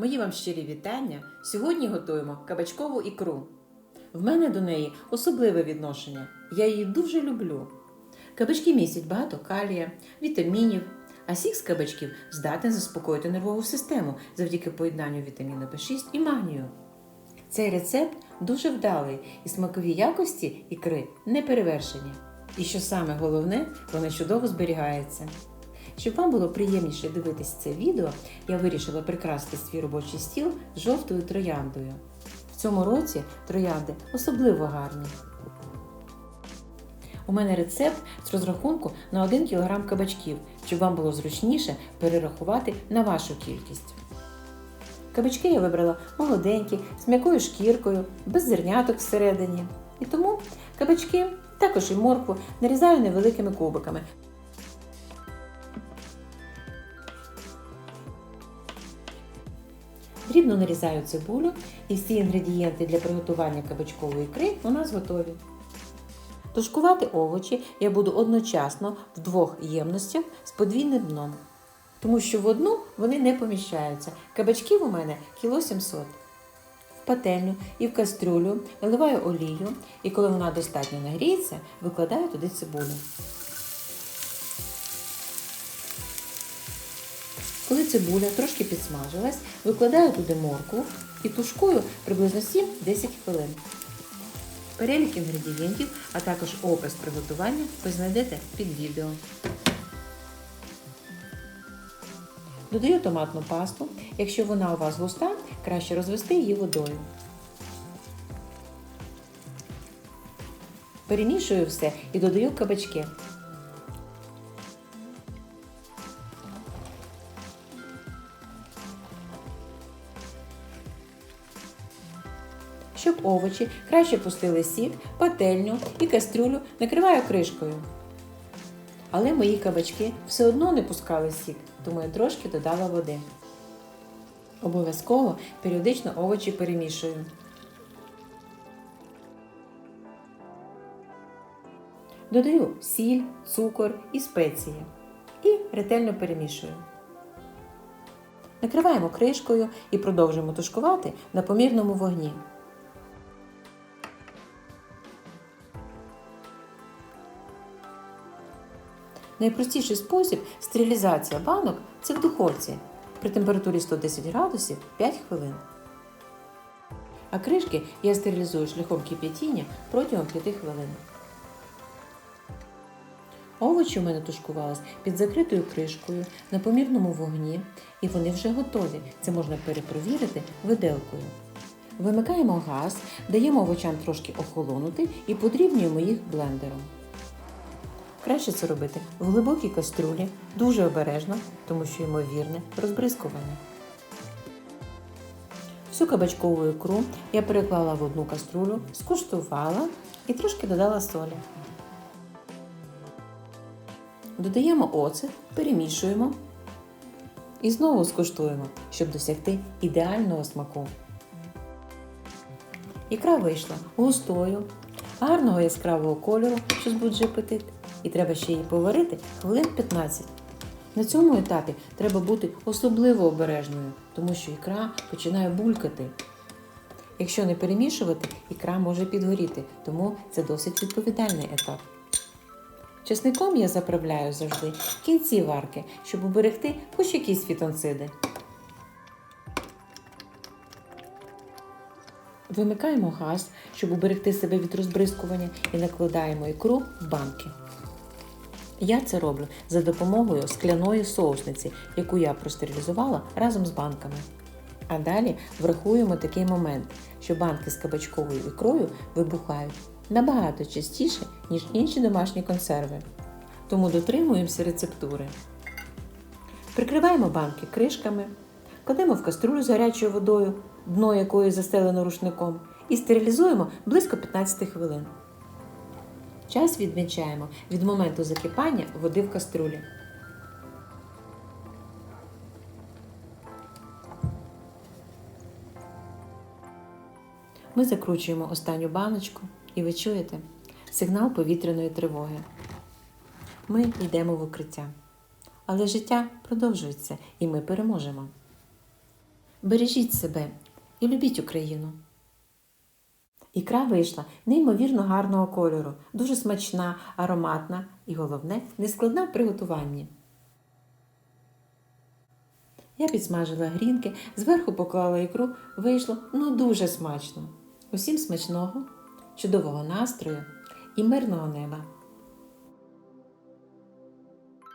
Мої вам щирі вітання. Сьогодні готуємо кабачкову ікру. В мене до неї особливе відношення. Я її дуже люблю. Кабачки містять багато калія, вітамінів, а сік з кабачків здатен заспокоїти нервову систему завдяки поєднанню вітаміну В6 і магнію. Цей рецепт дуже вдалий і смакові якості ікри не перевершені. І що саме головне, вона чудово зберігається. Щоб вам було приємніше дивитися це відео, я вирішила прикрасити свій робочий стіл жовтою трояндою. В цьому році троянди особливо гарні. У мене рецепт з розрахунку на 1 кг кабачків, щоб вам було зручніше перерахувати на вашу кількість. Кабачки я вибрала молоденькі, з м'якою шкіркою, без зерняток всередині. І тому кабачки, також і моркву, нарізаю невеликими кубиками. Дрібно нарізаю цибулю і всі інгредієнти для приготування кабачкової ікри у нас готові. Тушкувати овочі я буду одночасно в двох ємностях з подвійним дном. Тому що в одну вони не поміщаються. Кабачків у мене кіло 700. В пательню і в кастрюлю наливаю олію, і коли вона достатньо нагріється, викладаю туди цибулю. Коли цибуля трошки підсмажилась, викладаю туди моркву і тушкую приблизно 7-10 хвилин. Перелік інгредієнтів, а також опис приготування ви знайдете під відео. Додаю томатну пасту. Якщо вона у вас густа, краще розвести її водою. Перемішую все і додаю кабачки. Щоб овочі краще пустили сік, пательню і кастрюлю накриваю кришкою. Але мої кабачки все одно не пускали сік, тому я трошки додала води. Обов'язково періодично овочі перемішую. Додаю сіль, цукор і спеції. І ретельно перемішую. Накриваємо кришкою і продовжуємо тушкувати на помірному вогні. Найпростіший спосіб стерилізація банок це в духовці при температурі 110 градусів 5 хвилин. А кришки я стерилізую шляхом кип'ятіння протягом 5 хвилин. Овочі у мене тушкувались під закритою кришкою на помірному вогні, і вони вже готові. Це можна перепровірити виделкою. Вимикаємо газ, даємо овочам трошки охолонути і подрібнюємо їх блендером. Краще це робити в глибокій кастрюлі, дуже обережно, тому що ймовірне розбризкування. Всю кабачкову ікру я переклала в одну каструлю, скуштувала і трошки додала солі. Додаємо оцет, перемішуємо і знову скуштуємо, щоб досягти ідеального смаку. Ікра вийшла густою, гарного яскравого кольору, що збуджує апетит, і треба ще її поварити хвилин 15. На цьому етапі треба бути особливо обережною, тому що ікра починає булькати. Якщо не перемішувати, ікра може підгоріти, тому це досить відповідальний етап. Чесником я заправляю завжди в кінці варки, щоб уберегти хоч якісь фітонциди. Вимикаємо газ, щоб уберегти себе від розбризкування, і накладаємо ікру в банки. Я це роблю за допомогою скляної соусниці, яку я простерилізувала разом з банками. А далі врахуємо такий момент, що банки з кабачковою ікрою вибухають набагато частіше, ніж інші домашні консерви. Тому дотримуємося рецептури. Прикриваємо банки кришками, кладемо в каструлю з гарячою водою, дно якої застелено рушником, і стерилізуємо близько 15 хвилин. Час відмічаємо від моменту закипання води в каструлі. Ми закручуємо останню баночку і ви чуєте сигнал повітряної тривоги. Ми йдемо в укриття. Але життя продовжується і ми переможемо. Бережіть себе і любіть Україну. Ікра вийшла неймовірно гарного кольору, дуже смачна, ароматна і головне, нескладна в приготуванні. Я підсмажила грінки, зверху поклала ікру, вийшло ну дуже смачно. Усім смачного, чудового настрою і мирного неба!